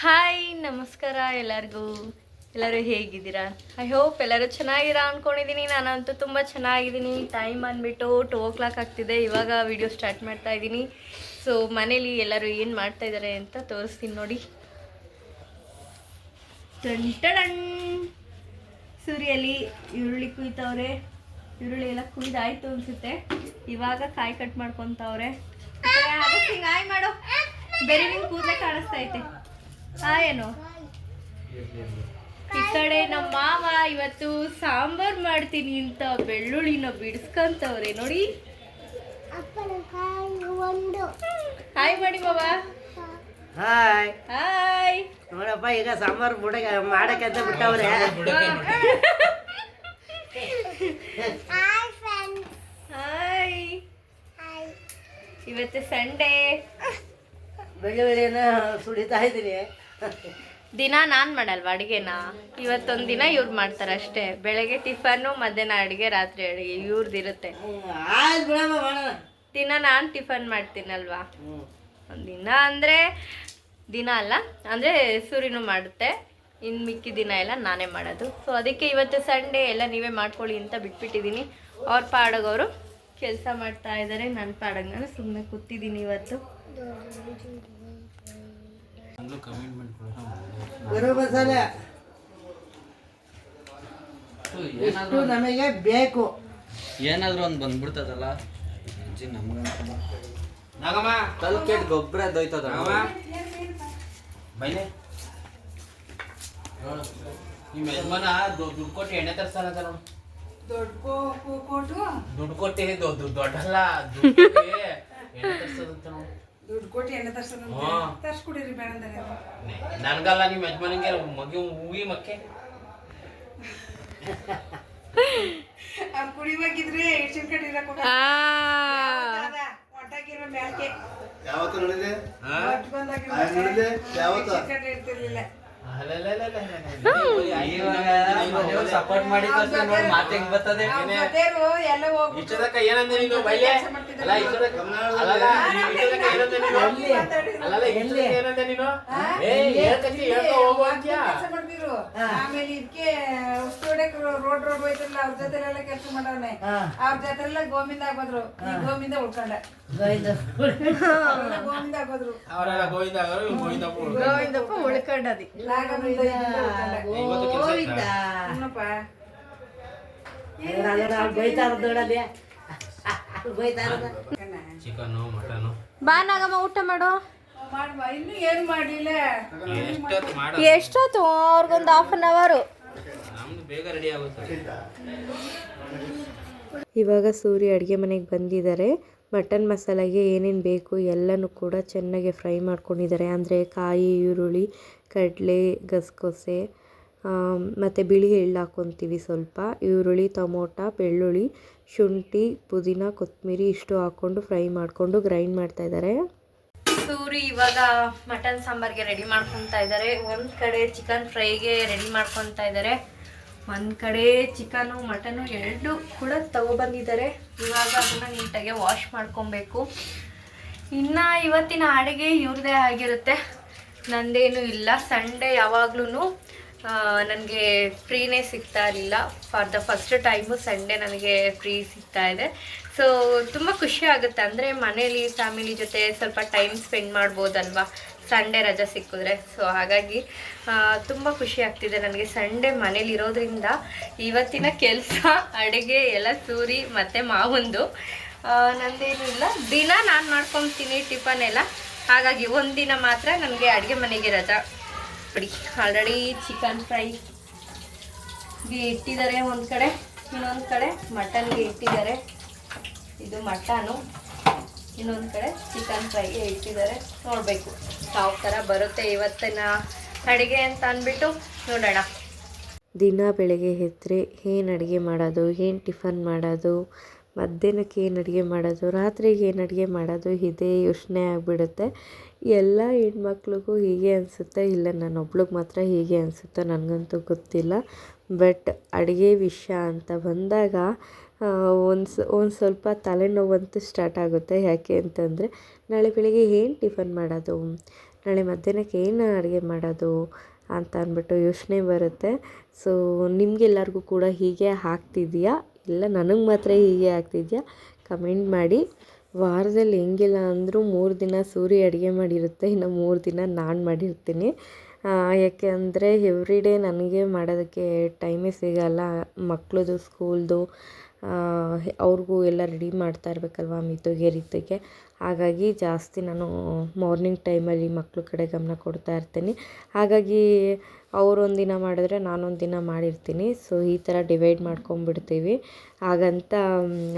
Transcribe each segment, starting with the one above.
Hi ನಮಸ್ಕಾರ ಎಲ್ಲರಿಗೂ. ಎಲ್ಲರೂ ಹೇಗಿದ್ದೀರಾ? ಐ ಹೋಪ್ ಎಲ್ಲರೂ ಚೆನ್ನಾಗಿರ ಅಂದ್ಕೊಂಡಿದ್ದೀನಿ ನಾನಂತೂ ತುಂಬ ಚೆನ್ನಾಗಿದ್ದೀನಿ ಟೈಮ್ ಬಂದುಬಿಟ್ಟು ಟೂ ಓ ಕ್ಲಾಕ್ ಆಗ್ತಿದೆ. ಇವಾಗ ವಿಡಿಯೋ ಸ್ಟಾರ್ಟ್ ಮಾಡ್ತಾ ಇದ್ದೀನಿ ಸೊ ಮನೇಲಿ ಎಲ್ಲರೂ ಏನು ಮಾಡ್ತಾ ಇದ್ದಾರೆ ಅಂತ ತೋರಿಸ್ತೀನಿ ನೋಡಿ. ಟನ್ ಸೂರ್ಯಲ್ಲಿ ಈರುಳ್ಳಿ ಕುಯ್ತವ್ರೆ. ಈರುಳ್ಳಿ ಎಲ್ಲ ಕುಯ್ದಾಯ್ತು ಅನ್ಸುತ್ತೆ. ಇವಾಗ ಕಾಯಿ ಕಟ್ ಮಾಡ್ಕೊತವ್ರೆ. ಹಾಯ್ ಮಾಡೋ. ಬೇರೆ ನಿಮ್ಗೆ ಕೂದಲೇ ಕಾಣಿಸ್ತಾ ಐತೆ. ಏನು? ಈ ಕಡೆ ನಮ್ಮ ಮಾವ ಇವತ್ತು ಸಾಂಬಾರ್ ಮಾಡ್ತೀನಿ ಅಂತ ಬೆಳ್ಳುಳ್ಳಿನ ಬಿಡಿಸ್ಕೊಂತವ್ರೆ ನೋಡಿ. ಹಾಯ್ ಮಾಡಿ ಮಾವ. ಹಾಯ್ ಹಾಯ್ ನೋಡಪ್ಪ ಈಗ ಸಾಂಬಾರ್ ಬುಡಕ ಮಾಡಕ್ಕೆ ಅಂತ ಬಿಟ್ಟವ್ರೆ. ಹಾಯ್ ಇವತ್ತು ಸಂಡೇ. ಸುಡಿತಾ ಇದ್ದೀನಿ. ದಿನ ನಾನು ಮಾಡಲ್ವಾ ಅಡುಗೆನ? ಇವತ್ತೊಂದು ದಿನ ಇವ್ರು ಮಾಡ್ತಾರೆ ಅಷ್ಟೇ. ಬೆಳಗ್ಗೆ ಟಿಫನ್ನು ಮಧ್ಯಾಹ್ನ ಅಡುಗೆ ರಾತ್ರಿ ಅಡುಗೆ ಇವ್ರದ್ದಿರುತ್ತೆ ಇರುತ್ತೆ. ದಿನ ನಾನು ಟಿಫನ್ ಮಾಡ್ತೀನಲ್ವಾ? ದಿನ ಅಂದರೆ ದಿನ ಅಲ್ಲ ಅಂದರೆ ಸೂರ್ಯನು ಮಾಡುತ್ತೆ. ಇನ್ನು ಮಿಕ್ಕಿ ದಿನ ಎಲ್ಲ ನಾನೇ ಮಾಡೋದು. ಸೊ ಅದಕ್ಕೆ ಇವತ್ತು ಸಂಡೇ ಎಲ್ಲ ನೀವೇ ಮಾಡ್ಕೊಳ್ಳಿ ಅಂತ ಬಿಟ್ಬಿಟ್ಟಿದ್ದೀನಿ. ಅವ್ರ ಪಾಡಗವರು ಕೆಲಸ ಮಾಡ್ತಾ ಇದ್ದಾರೆ ನನ್ನ ಪಾಡಗ್ ನಾನು ಸುಮ್ಮನೆ ಕೂತಿದ್ದೀನಿ ಇವತ್ತು. ಇಷ್ಟು ನಮಗೆ ಬೇಕು? ಏನಾದ್ರೂ ಒಂದು ಬಂದ್ಬಿಡ್ತದಲ್ಲ? ಅಜ್ಜಿ ನಮ್ಗಂತ ಕಲ್ ಕೆಟ್ಟ ಗೊಬ್ಬರ ದೊಯ್ತದ ಬೈಲೆ ನಿಮ್ಮ ಯಜಮಾನ ದುಡ್ಡು ಕೊಟ್ಟು ಎಣ್ಣೆ ನೋಡು. ದುಡ್ಡು ಕೊಟ್ಟು? ದೊಡ್ಡ ದೊಡ್ಡಲ್ಲ ದುಡ್ಡು ಎಣ್ಣೆ ತರ್ಸದಂತ ದುಡ್ಡು ಕೊಟ್ಟು ಎಣ್ಣೆ ತರ್ಸೋದು ಹಾ. ತರ್ಸ್ಕೊಡಿರಿ ಬೇಡ ಅಂದ್ರೆ ನನ್ಗಲ್ಲ ನಿಮ್ಮ ಯಜಮಾನಿಗೆ ಮಗಿ ಹೂವಿ ಮಕ್ಕೆ. ಅವ್ರು ಕುಡಿಬೇಕಿದ್ರೆ ಕಡೆ ಹೋಗ ಹೊಟ್ಟಾಕಿರೋ ಮ್ಯಾಲ್ಕೆ ಯಾವತ್ತು ನೋಡಿದೆ? ಹೊಟ್ಟು ಬಂದಾಗ ಆಯ್ತು ನೋಡಿದೆ. ಯಾವತ್ತು? ಕಡೆ ಇರ್ತಿರ್ಲಿಲ್ಲ. ಸಪೋರ್ಟ್ ಮಾಡಿ ಮಾತ್ ಹೆಂಗ್ ಬರ್ತದೆ ಇಷ್ಟದಕ್ಕ ಏನಂದೆ ನೀನು ಬೈಲೆ ಅಲ್ಲ ಇಷ್ಟದಕ್ಕ ಅಲ್ಲಲ್ಲ ಇಷ್ಟದಕ್ಕ ಏನಂದೆ ನೀನು ಏ ಹೇಳ್ಕೊ ಹೋಗು ಅಂತ್ಯಾ ಆಮೇಲೆ ಇದಕ್ಕೆ ರೋಡ್ ರೋಡ್ ಹೋಯ್ತಿರಲ್ಲ ಅವ್ರ ಜೊತೆ ಎಲ್ಲ ಕೆಲಸ ಮಾಡವ್ನೆ ಅವ್ರ ಜೊತೆ ಎಲ್ಲ ಗೋವಿಂದ ಆಗೋದ್ರು ಈ ಗೋವಿಂದ ಉಳ್ಕೊಂಡ ಗೋವಿಂದ. ಆಗೋದ್ರು ಅವರೆಲ್ಲ ಗೋವಿಂದ ಇವ್ರು ಗೋವಿಂದ ಅವರು ಗೋವಿಂದಪ್ಪ ಉಳ್ಕೊಂಡದಿ ಚಿಕನು ಬಾ ನಾಗಮ್ಮ ಊಟ ಮಾಡು. ಮಾಡ್ಬಾ ಇನ್ನು ಏನು ಮಾಡಲಿಲ್ಲ? ಎಷ್ಟೊತ್ತು ಅವ್ರಿಗೊಂದು ಹಾಫ್ ಅನ್ ಅವರು ಇವಾಗ ಸೂರ್ಯ ಅಡುಗೆ ಮನೆಗೆ ಬಂದಿದ್ದಾರೆ. ಮಟನ್ ಮಸಾಲೆಗೆ ಏನೇನು ಬೇಕು ಎಲ್ಲನೂ ಕೂಡ ಚೆನ್ನಾಗಿ ಫ್ರೈ ಮಾಡ್ಕೊಂಡಿದ್ದಾರೆ. ಅಂದರೆ ಕಾಯಿ, ಈರುಳ್ಳಿ, ಕಡಲೆ, ಗಸಗಸೆ ಮತ್ತು ಬಿಳಿ ಎಳ್ಳು ಹಾಕ್ಕೊತೀವಿ ಸ್ವಲ್ಪ. ಈರುಳ್ಳಿ, ಟೊಮೊಟ, ಬೆಳ್ಳುಳ್ಳಿ, ಶುಂಠಿ, ಪುದೀನ, ಕೊತ್ತಂಬರಿ ಇಷ್ಟು ಹಾಕ್ಕೊಂಡು ಫ್ರೈ ಮಾಡಿಕೊಂಡು ಗ್ರೈಂಡ್ ಮಾಡ್ತಾ ಇದ್ದಾರೆ. ಸೂರಿ ಇವಾಗ ಮಟನ್ ಸಾಂಬಾರ್ಗೆ ರೆಡಿ ಮಾಡ್ಕೊತಾ ಇದ್ದಾರೆ. ಒಂದು ಕಡೆ ಚಿಕನ್ ಫ್ರೈಗೆ ರೆಡಿ ಮಾಡ್ಕೊತಾ ಇದ್ದಾರೆ. ಒಂದು ಕಡೆ ಚಿಕನು, ಮಟನು ಎರಡು ಕೂಡ ತಗೊಬಂದಿದ್ದಾರೆ ಇವಾಗ ಅದನ್ನು ನೀಟಾಗಿ ವಾಶ್ ಮಾಡ್ಕೊಬೇಕು. ಇನ್ನು ಇವತ್ತಿನ ಅಡುಗೆ ಇವ್ರದೇ ಆಗಿರುತ್ತೆ. ನಂದೇನು ಇಲ್ಲ. ಸಂಡೇ ಯಾವಾಗ್ಲೂ ನನಗೆ ಫ್ರೀನೇ ಸಿಗ್ತಾ ಇರಲಿಲ್ಲ. For the first time Sunday ನನಗೆ ಫ್ರೀ ಸಿಗ್ತಾ ಇದೆ. ಸೊ ತುಂಬ ಖುಷಿ ಆಗುತ್ತೆ. ಅಂದರೆ ಮನೇಲಿ ಫ್ಯಾಮಿಲಿ ಜೊತೆ ಸ್ವಲ್ಪ ಟೈಮ್ ಸ್ಪೆಂಡ್ ಮಾಡ್ಬೋದಲ್ವಾ? ಸಂಡೇ ರಜಾ ಸಿಕ್ಕಿದ್ರೆ. ಸೊ ಹಾಗಾಗಿ ತುಂಬ ಖುಷಿ ಆಗ್ತಿದೆ ನನಗೆ ಸಂಡೇ ಮನೇಲಿ ಇರೋದ್ರಿಂದ. ಇವತ್ತಿನ ಕೆಲಸ ಅಡುಗೆ ಎಲ್ಲ ಸೂರಿ ಮತ್ತು ಮಾವಂದು. ಆ, ನಂದೇನು ಇಲ್ಲ. ದಿನ ನಾನು ಮಾಡ್ಕೊತೀನಿ ಟಿಫನ್ ಎಲ್ಲ. ಹಾಗಾಗಿ ಒಂದಿನ ಮಾತ್ರ ನನಗೆ ಅಡುಗೆ ಮನೆಗೆ ರಜಾ. ಬಿಡಿ ಆಲ್ರೆಡಿ ಚಿಕನ್ ಫ್ರೈ ಗೆ ಇಟ್ಟಿದ್ದಾರೆ ಒಂದು ಕಡೆ ಇನ್ನೊಂದು ಕಡೆ ಮಟನ್ಗೆ ಇಟ್ಟಿದ್ದಾರೆ. ಇದು ಮಟನು. ಇನ್ನೊಂದು ಕಡೆ ಚಿಕನ್ ಫ್ರೈಗೆ ಇಟ್ಟಿದ್ದಾರೆ. ನೋಡಬೇಕು ಯಾವ ಥರ ಬರುತ್ತೆ ಇವತ್ತಿನ ಅಡುಗೆ ಅಂತ ಅಂದ್ಬಿಟ್ಟು ನೋಡೋಣ. ದಿನ ಬೆಳಗ್ಗೆ ಎದ್ದರೆ ಏನು ಅಡುಗೆ ಮಾಡೋದು, ಏನು ಟಿಫನ್ ಮಾಡೋದು, ಮಧ್ಯಾಹ್ನಕ್ಕೆ ಏನು ಅಡುಗೆ ಮಾಡೋದು, ರಾತ್ರಿಗೆ ಏನು ಅಡುಗೆ ಮಾಡೋದು ಇದೇ ಯೋಚನೆ ಆಗಿಬಿಡುತ್ತೆ. ಎಲ್ಲ ಹೆಣ್ಮಕ್ಳಿಗೂ ಹೀಗೆ ಅನಿಸುತ್ತೆ, ಇಲ್ಲ ನನ್ನೊಬ್ಳಿಗೆ ಮಾತ್ರ ಹೀಗೆ ಅನಿಸುತ್ತೋ ನನಗಂತೂ ಗೊತ್ತಿಲ್ಲ. ಬಟ್ ಅಡುಗೆ ವಿಷಯ ಅಂತ ಬಂದಾಗ ಒಂದು ಒಂದು ಸ್ವಲ್ಪ ತಲೆನೋವಂತೂ ಸ್ಟಾರ್ಟ್ ಆಗುತ್ತೆ. ಯಾಕೆ ಅಂತಂದರೆ, ನಾಳೆ ಬೆಳಿಗ್ಗೆ ಏನು ಟಿಫನ್ ಮಾಡೋದು? ನಾಳೆ ಮಧ್ಯಾಹ್ನಕ್ಕೆ ಏನು ಅಡುಗೆ ಮಾಡೋದು? ಅಂತ ಅಂದ್ಬಿಟ್ಟು ಯೋಚನೆ ಬರುತ್ತೆ. ಸೊ ನಿಮಗೆಲ್ಲರಿಗೂ ಕೂಡ ಹೀಗೆ ಆಗ್ತಿದೆಯಾ? ಇಲ್ಲ ನನಗೆ ಮಾತ್ರ ಹೀಗೆ ಆಗ್ತಿದೆಯಾ? ಕಮೆಂಟ್ ಮಾಡಿ. ವಾರದಲ್ಲಿ ಹೆಂಗಿಲ್ಲ ಅಂದರೂ ಮೂರು ದಿನ ಸೂರಿ ಅಡುಗೆ ಮಾಡಿರುತ್ತೆ. ಇನ್ನು ಮೂರು ದಿನ ನಾನು ಮಾಡಿರ್ತೀನಿ. ಯಾಕೆ ಅಂದರೆ ಎವ್ರಿಡೇ ನನಗೆ ಮಾಡೋದಕ್ಕೆ ಟೈಮೇ ಸಿಗಲ್ಲ. ಮಕ್ಳದು ಸ್ಕೂಲ್ದು ಅವ್ರಿಗೂ ಎಲ್ಲ ರೆಡಿ ಮಾಡ್ತಾ ಇರಬೇಕಲ್ವ ಮಿತುಗೆ ರೀತಿಗೆ. ಹಾಗಾಗಿ ಜಾಸ್ತಿ ನಾನು ಮಾರ್ನಿಂಗ್ ಟೈಮಲ್ಲಿ ಮಕ್ಕಳು ಕಡೆ ಗಮನ ಕೊಡ್ತಾ ಇರ್ತೀನಿ. ಹಾಗಾಗಿ ಅವರೊಂದು ದಿನ ಮಾಡಿದ್ರೆ ನಾನೊಂದು ದಿನ ಮಾಡಿರ್ತೀನಿ. ಸೊ ಈ ಥರ ಡಿವೈಡ್ ಮಾಡ್ಕೊಂಬಿಡ್ತೀವಿ ಹಾಗಂತ,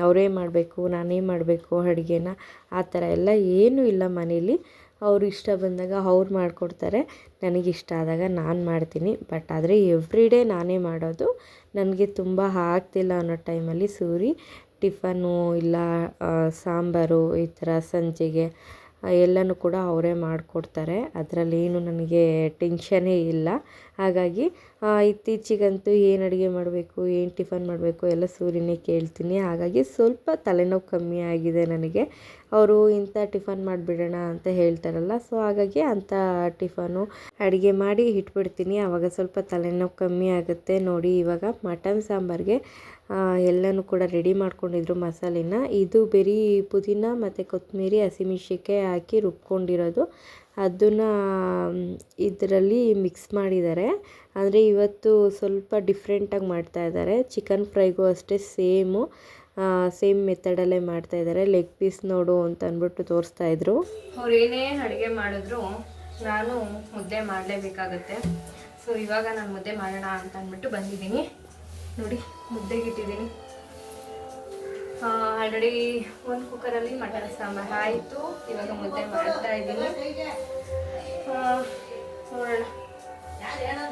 ಅವರೇ ಮಾಡಬೇಕು, ನಾನೇ ಮಾಡಬೇಕು ಅಡುಗೆನ, ಆ ಥರ ಎಲ್ಲ ಏನೂ ಇಲ್ಲ ಮನೇಲಿ. ಅವ್ರು ಇಷ್ಟ ಬಂದಾಗ ಅವ್ರು ಮಾಡಿಕೊಡ್ತಾರೆ. ನನಗಿಷ್ಟ ಆದಾಗ ನಾನು ಮಾಡ್ತೀನಿ. ಬಟ್ ಆದರೆ ಎವ್ರಿ ಡೇ ನಾನೇ ಮಾಡೋದು. ನನಗೆ ತುಂಬ ಆಗ್ತಿಲ್ಲ ಅನ್ನೋ ಟೈಮಲ್ಲಿ ಸೂರಿ ಟಿಫನ್ನು ಇಲ್ಲ ಸಾಂಬಾರು ಈ ಥರ ಸಂಜೆಗೆ ಎಲ್ಲನೂ ಕೂಡ ಅವರೇ ಮಾಡಿಕೊಡ್ತಾರೆ. ಅದರಲ್ಲೇನು ನನಗೆ ಟೆನ್ಷನ್ನೇ ಇಲ್ಲ. ಹಾಗಾಗಿ ಇತ್ತೀಚಿಗಂತೂ ಏನು ಅಡುಗೆ ಮಾಡಬೇಕು, ಏನು ಟಿಫನ್ ಮಾಡಬೇಕು ಎಲ್ಲ ಸೂರ್ಯನೇ ಕೇಳ್ತೀನಿ. ಹಾಗಾಗಿ ಸ್ವಲ್ಪ ತಲೆನೋವು ಕಮ್ಮಿ ಆಗಿದೆ ನನಗೆ. ಅವರು ಇಂಥ ಟಿಫನ್ ಮಾಡಿಬಿಡೋಣ ಅಂತ ಹೇಳ್ತಾರಲ್ಲ, ಸೊ ಹಾಗಾಗಿ ಅಂಥ ಟಿಫನು ಅಡುಗೆ ಮಾಡಿ ಇಟ್ಬಿಡ್ತೀನಿ. ಆವಾಗ ಸ್ವಲ್ಪ ತಲೆನೋವು ಕಮ್ಮಿ ಆಗುತ್ತೆ ನೋಡಿ. ಇವಾಗ ಮಟನ್ ಸಾಂಬಾರಿಗೆ ಎಲ್ಲನೂ ಕೂಡ ರೆಡಿ ಮಾಡ್ಕೊಂಡಿದ್ರು ಮಸಾಲೆನ. ಇದು ಬರೀ ಪುದೀನ ಮತ್ತು ಕೊತ್ತಂಬರಿ ಹಸಿಮೆಣ್ಸಿಕಾಯಿ ಹಾಕಿ ರುಬ್ಕೊಂಡಿರೋದು. ಅದನ್ನು ಇದರಲ್ಲಿ ಮಿಕ್ಸ್ ಮಾಡಿದ್ದಾರೆ. ಆದರೆ ಇವತ್ತು ಸ್ವಲ್ಪ ಡಿಫ್ರೆಂಟಾಗಿ ಮಾಡ್ತಾ ಇದ್ದಾರೆ. ಚಿಕನ್ ಫ್ರೈಗೂ ಅಷ್ಟೇ ಸೇಮು ಸೇಮ್ ಮೆಥಡಲ್ಲೇ ಮಾಡ್ತಾ ಇದ್ದಾರೆ. ಲೆಗ್ ಪೀಸ್ ನೋಡು ಅಂತ ಅಂದ್ಬಿಟ್ಟು ತೋರಿಸ್ತಾ ಇದ್ರು. ಅವ್ರು ಏನೇ ಅಡುಗೆ ಮಾಡಿದ್ರು ನಾನು ಮುದ್ದೆ ಮಾಡಲೇಬೇಕಾಗತ್ತೆ. ಸೊ ಇವಾಗ ನಾನು ಮುದ್ದೆ ಮಾಡೋಣ ಅಂತ ಅಂದ್ಬಿಟ್ಟು ಬಂದಿದ್ದೀನಿ. ನೋಡಿ ಮುದ್ದೆಗೆ ಇಟ್ಟಿದ್ದೀನಿ. ಆಲ್ರೆಡಿ ಒಂದು ಕುಕ್ಕರಲ್ಲಿ ಮಟನ್ ಸಾಂಬಾರು ಆಯಿತು. ಇವಾಗ ಮುದ್ದೆ ಮಾಡ್ತಾ ಇದ್ದೀನಿ. ನೋಡೋಣ.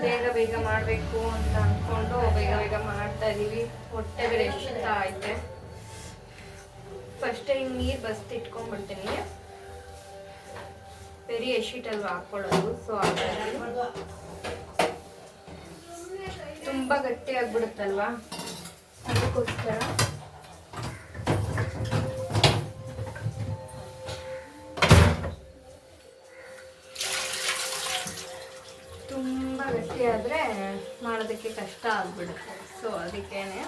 ಬೇಗ ಬೇಗ ಮಾಡಬೇಕು ಅಂತ ಅಂದ್ಕೊಂಡು ಬೇಗ ಬೇಗ ಮಾಡ್ತಾ ಇದ್ದೀವಿ. ಹೊಟ್ಟೆ ಬೇರೆ ಎಷ್ಟು ಐತೆ ಫಸ್ಟ್ ಟೈಮ್ ನೀರು ಬಸ್ತಿ ಇಟ್ಕೊಂಡ್ಬಿಡ್ತೀನಿ. ಬರೀ ಅಲ್ವಾ ಹಾಕ್ಕೊಳ್ಳೋದು ಸೊ ತುಂಬ ಗಟ್ಟಿ ಆಗ್ಬಿಡುತ್ತಲ್ವಾ? ಅದಕ್ಕೋಸ್ಕರ ಮಾಡೋದಕ್ಕೆ ಕಷ್ಟ ಆಗ್ಬಿಡುತ್ತೆ. ಸೊ ಅದಕ್ಕೇನೆ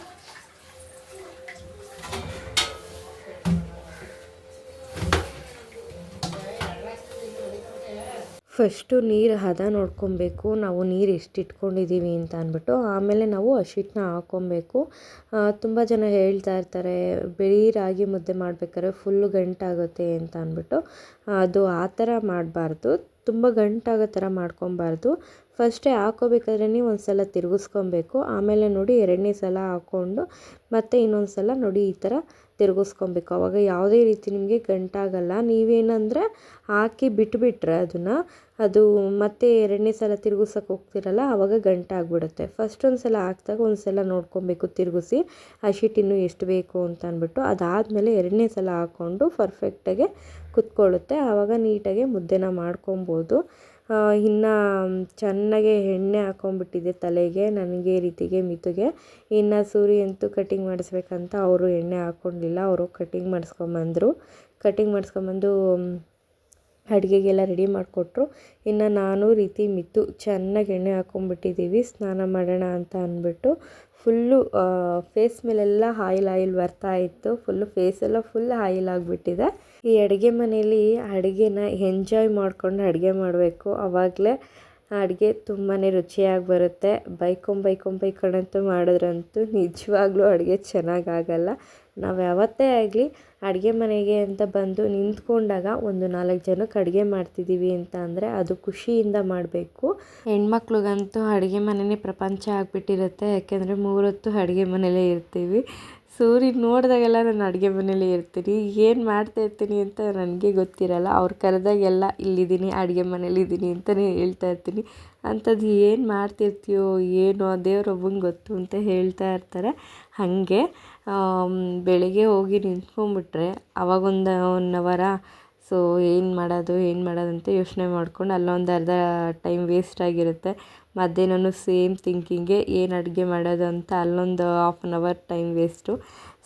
ಫಸ್ಟು ನೀರು ಹದ ನೋಡ್ಕೊಬೇಕು, ನಾವು ನೀರು ಎಷ್ಟು ಇಟ್ಕೊಂಡಿದ್ದೀವಿ ಅಂತ ಅಂದ್ಬಿಟ್ಟು ಆಮೇಲೆ ನಾವು ಹಸಿಟ್ಟನ್ನ ಹಾಕ್ಕೊಬೇಕು ತುಂಬ ಜನ ಹೇಳ್ತಾ ಇರ್ತಾರೆ, ಬಿಳಿ ರಾಗಿ ಮುದ್ದೆ ಮಾಡ್ಬೇಕಾದ್ರೆ ಫುಲ್ಲು ಗಂಟಾಗುತ್ತೆ ಅಂತ ಅಂದ್ಬಿಟ್ಟು. ಅದು ಆ ಥರ ಮಾಡಬಾರ್ದು, ತುಂಬ ಗಂಟಾಗೋ ಥರ ಮಾಡ್ಕೊಬಾರ್ದು. ಫಸ್ಟೇ ಹಾಕೋಬೇಕಾದ್ರೆ ಒಂದು ಸಲ ತಿರುಗಿಸ್ಕೊಬೇಕು, ಆಮೇಲೆ ನೋಡಿ ಎರಡನೇ ಸಲ ಹಾಕ್ಕೊಂಡು ಮತ್ತೆ ಇನ್ನೊಂದು ಸಲ ನೋಡಿ ಈ ಥರ ತಿರುಗಿಸ್ಕೊಬೇಕು. ಆವಾಗ ಯಾವುದೇ ರೀತಿ ನಿಮಗೆ ಗಂಟಾಗಲ್ಲ. ನೀವೇನಂದರೆ ಹಾಕಿ ಬಿಟ್ಬಿಟ್ರೆ ಅದನ್ನು, ಅದು ಮತ್ತೆ ಎರಡನೇ ಸಲ ತಿರುಗಿಸೋಕೆ ಹೋಗ್ತಿರಲ್ಲ ಆವಾಗ ಗಂಟಾಗ್ಬಿಡುತ್ತೆ. ಫಸ್ಟ್ ಒಂದು ಸಲ ಹಾಕ್ದಾಗ ಒಂದು ಸಲ ನೋಡ್ಕೊಬೇಕು, ತಿರುಗಿಸಿ ಇನ್ನೂ ಎಷ್ಟು ಬೇಕು ಅಂತ ಅಂದ್ಬಿಟ್ಟು ಅದಾದಮೇಲೆ ಎರಡನೇ ಸಲ ಹಾಕ್ಕೊಂಡು ಪರ್ಫೆಕ್ಟಾಗೆ ಕುತ್ಕೊಳ್ಳುತ್ತೆ. ಆವಾಗ ನೀಟಾಗೆ ಮುದ್ದೆನ ಮಾಡ್ಕೊಬೋದು. ಇನ್ನು ಚೆನ್ನಾಗೆ ಎಣ್ಣೆ ಹಾಕ್ಕೊಂಬಿಟ್ಟಿದ್ದೆ ತಲೆಗೆ, ನನಗೆ ರೀತಿಗೆ ಮಿತುಗೆ. ಇನ್ನು ಸೂರಿ ಅಂತೂ ಕಟಿಂಗ್ ಮಾಡಿಸ್ಬೇಕಂತ ಅವರು ಎಣ್ಣೆ ಹಾಕ್ಕೊಂಡಿಲ್ಲ ಅವರು ಕಟಿಂಗ್ ಮಾಡಿಸ್ಕೊಂಬಂದರು. ಕಟಿಂಗ್ ಮಾಡಿಸ್ಕೊಂಬಂದು ಅಡುಗೆಗೆಲ್ಲ ರೆಡಿ ಮಾಡಿಕೊಟ್ರು. ಇನ್ನು ನಾನು, ರೀತಿ ಮಿತ್ತು ಚೆನ್ನಾಗಿ ಎಣ್ಣೆ ಹಾಕ್ಕೊಂಬಿಟ್ಟಿದ್ದೀವಿ ಸ್ನಾನ ಮಾಡೋಣ ಅಂತ ಅಂದ್ಬಿಟ್ಟು ಫುಲ್ಲು ಫೇಸ್ ಮೇಲೆಲ್ಲ ಆಯಿಲ್ ಆಯಿಲ್ ಬರ್ತಾ ಇತ್ತು. ಫುಲ್ಲು ಫೇಸೆಲ್ಲ ಫುಲ್ ಆಯಿಲ್ ಆಗಿಬಿಟ್ಟಿದೆ. ಈ ಅಡುಗೆ ಮನೆಯಲ್ಲಿ ಅಡುಗೆನ ಎಂಜಾಯ್ ಮಾಡ್ಕೊಂಡು ಅಡುಗೆ ಮಾಡಬೇಕು. ಆವಾಗಲೇ ಅಡುಗೆ ತುಂಬಾ ರುಚಿಯಾಗಿ ಬರುತ್ತೆ. ಬೈಕೊಂಬೈಕೊಂಬೈಕೊಂಡಂತೂ ಬೈಕೊಂಡ್ ಬೈಕೊಂಡಂತೂ ಮಾಡಿದ್ರಂತೂ ನಿಜವಾಗ್ಲೂ ಅಡುಗೆ ಚೆನ್ನಾಗಾಗಲ್ಲ ನಾವು ಯಾವತ್ತೇ ಆಗಲಿ ಅಡುಗೆ ಮನೆಗೆ ಅಂತ ಬಂದು ನಿಂತ್ಕೊಂಡಾಗ ಒಂದು ನಾಲ್ಕು ಜನಕ್ಕೆ ಅಡುಗೆ ಮಾಡ್ತಿದ್ದೀವಿ ಅಂತ ಅಂದರೆ ಅದು ಖುಷಿಯಿಂದ ಮಾಡಬೇಕು. ಹೆಣ್ಮಕ್ಳಿಗಂತೂ ಅಡುಗೆ ಮನೆಯೇ ಪ್ರಪಂಚ ಆಗಿಬಿಟ್ಟಿರುತ್ತೆ, ಯಾಕೆಂದರೆ ಮೂರೊತ್ತು ಅಡುಗೆ ಮನೆಯಲ್ಲೇ ಇರ್ತೀವಿ. ಸೂರ್ಯ ನೋಡಿದಾಗೆಲ್ಲ ನಾನು ಅಡುಗೆ ಮನೇಲಿ ಇರ್ತೀನಿ, ಏನು ಮಾಡ್ತಾ ಇರ್ತೀನಿ ಅಂತ ನನಗೆ ಗೊತ್ತಿರಲ್ಲ. ಅವ್ರು ಕರೆದಾಗೆಲ್ಲ ಇಲ್ಲಿದ್ದೀನಿ, ಅಡುಗೆ ಮನೇಲಿದ್ದೀನಿ ಅಂತಲೇ ಹೇಳ್ತಾ ಇರ್ತೀನಿ. ಅಂಥದ್ದು ಏನು ಮಾಡ್ತಿರ್ತೀಯೋ ಏನೋ ದೇವ್ರೊಬ್ಬಂಗೆ ಗೊತ್ತು ಅಂತ ಹೇಳ್ತಾ ಇರ್ತಾರೆ. ಹಾಗೆ ಬೆಳಿಗ್ಗೆ ಹೋಗಿ ನಿಂತ್ಕೊಂಡ್ಬಿಟ್ರೆ ಅವಾಗೊಂದು ಒನ್ ಅವರ. ಸೊ ಏನು ಮಾಡೋದು ಏನು ಮಾಡೋದು ಅಂತ ಯೋಚನೆ ಮಾಡ್ಕೊಂಡು ಅಲ್ಲೊಂದು ಅರ್ಧ ಟೈಮ್ ವೇಸ್ಟ್ ಆಗಿರುತ್ತೆ. ಮಧ್ಯಾಹ್ನನೂ ಸೇಮ್ ಥಿಂಕಿಂಗೆ ಏನು ಅಡುಗೆ ಮಾಡೋದು ಅಂತ ಅಲ್ಲೊಂದು half an hour time waste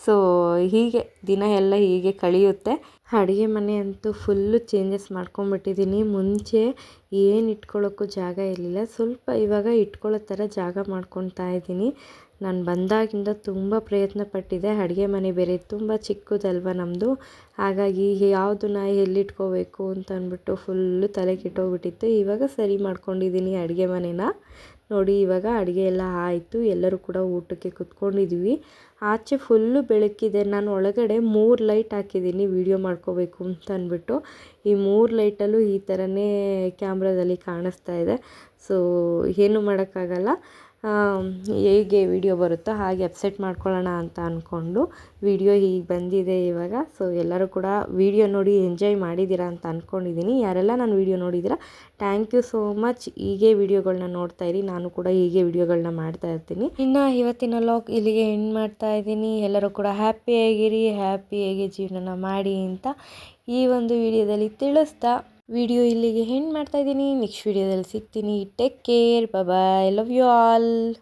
so ಹೀಗೆ, ದಿನ ಎಲ್ಲ ಹೀಗೆ ಕಳೆಯುತ್ತೆ. ಅಡುಗೆ ಮನೆ ಅಂತೂ ಫುಲ್ಲು ಚೇಂಜಸ್ ಮಾಡ್ಕೊಂಬಿಟ್ಟಿದ್ದೀನಿ ಮುಂಚೆ ಏನು ಇಟ್ಕೊಳ್ಳೋಕ್ಕೂ ಜಾಗ ಇರಲಿಲ್ಲ. ಸ್ವಲ್ಪ ಇವಾಗ ಇಟ್ಕೊಳ್ಳೋ ಥರ ಜಾಗ ಮಾಡ್ಕೊತಾ ಇದ್ದೀನಿ. ನಾನು ಬಂದಾಗಿಂದ ತುಂಬ ಪ್ರಯತ್ನ ಪಟ್ಟಿದೆ. ಅಡುಗೆ ಮನೆ ಬೇರೆ ತುಂಬ ಚಿಕ್ಕದಲ್ವ ನಮ್ಮದು ಹಾಗಾಗಿ ಯಾವುದನ್ನ ಎಲ್ಲಿಟ್ಕೋಬೇಕು ಅಂತ ಅಂದ್ಬಿಟ್ಟು ಫುಲ್ಲು ತಲೆ ಕೆಟ್ಟೋಗ್ಬಿಟ್ಟಿತ್ತು ಇವಾಗ ಸರಿ ಮಾಡ್ಕೊಂಡಿದ್ದೀನಿ ಅಡುಗೆ ಮನೆನ. ನೋಡಿ, ಇವಾಗ ಅಡುಗೆ ಎಲ್ಲ ಆಯಿತು. ಎಲ್ಲರೂ ಕೂಡ ಊಟಕ್ಕೆ ಕುತ್ಕೊಂಡಿದ್ವಿ. ಆಚೆ ಫುಲ್ಲು ಬೆಳಕಿದೆ. ನಾನು ಒಳಗಡೆ ಮೂರು ಲೈಟ್ ಹಾಕಿದ್ದೀನಿ. ವೀಡಿಯೋ ಮಾಡ್ಕೋಬೇಕು ಅಂತ ಅಂದ್ಬಿಟ್ಟು. ಈ ಮೂರು ಲೈಟಲ್ಲೂ ಈ ಥರನೇ ಕ್ಯಾಮ್ರಾದಲ್ಲಿ ಕಾಣಿಸ್ತಾ ಇದೆ. ಸೊ ಏನು ಮಾಡೋಕ್ಕಾಗಲ್ಲ. ಹೇಗೆ ವಿಡಿಯೋ ಬರುತ್ತೋ ಹಾಗೆ ಅಪ್ಸೆಟ್ ಮಾಡ್ಕೊಳ್ಳೋಣ ಅಂತ ಅಂದ್ಕೊಂಡು ವಿಡಿಯೋ ಹೀಗೆ ಬಂದಿದೆ ಇವಾಗ. ಸೊ ಎಲ್ಲರೂ ಕೂಡ ವಿಡಿಯೋ ನೋಡಿ ಎಂಜಾಯ್ ಮಾಡಿದ್ದೀರಾ ಅಂತ ಅಂದ್ಕೊಂಡಿದ್ದೀನಿ ಯಾರೆಲ್ಲ ನಾನು ವಿಡಿಯೋ ನೋಡಿದ್ದೀರಾ ಥ್ಯಾಂಕ್ ಯು ಸೋ ಮಚ್ ಹೀಗೆ ವಿಡಿಯೋಗಳನ್ನ ನೋಡ್ತಾ ಇರಿ. ನಾನು ಕೂಡ ಹೀಗೆ ವಿಡಿಯೋಗಳನ್ನ ಮಾಡ್ತಾ ಇರ್ತೀನಿ. ಇನ್ನು ಇವತ್ತಿನ ಲಾಗ್ ಇಲ್ಲಿಗೆ ಎಂಡ್ ಮಾಡ್ತಾ ಇದ್ದೀನಿ. ಎಲ್ಲರೂ ಕೂಡ ಹ್ಯಾಪಿಯಾಗಿರಿ ಹ್ಯಾಪಿಯಾಗಿ ಜೀವನ ಮಾಡಿ ಅಂತ ಈ ಒಂದು ವಿಡಿಯೋದಲ್ಲಿ ತಿಳಿಸ್ತಾ ವಿಡಿಯೋ ಇಲ್ಲಿಗೆ ಹೆಂಡ್ ಮಾಡ್ತಾ ಇದ್ದೀನಿ. ನೆಕ್ಸ್ಟ್ ವಿಡಿಯೋದಲ್ಲಿ ಸಿಗ್ತೀನಿ. Take care bye love you all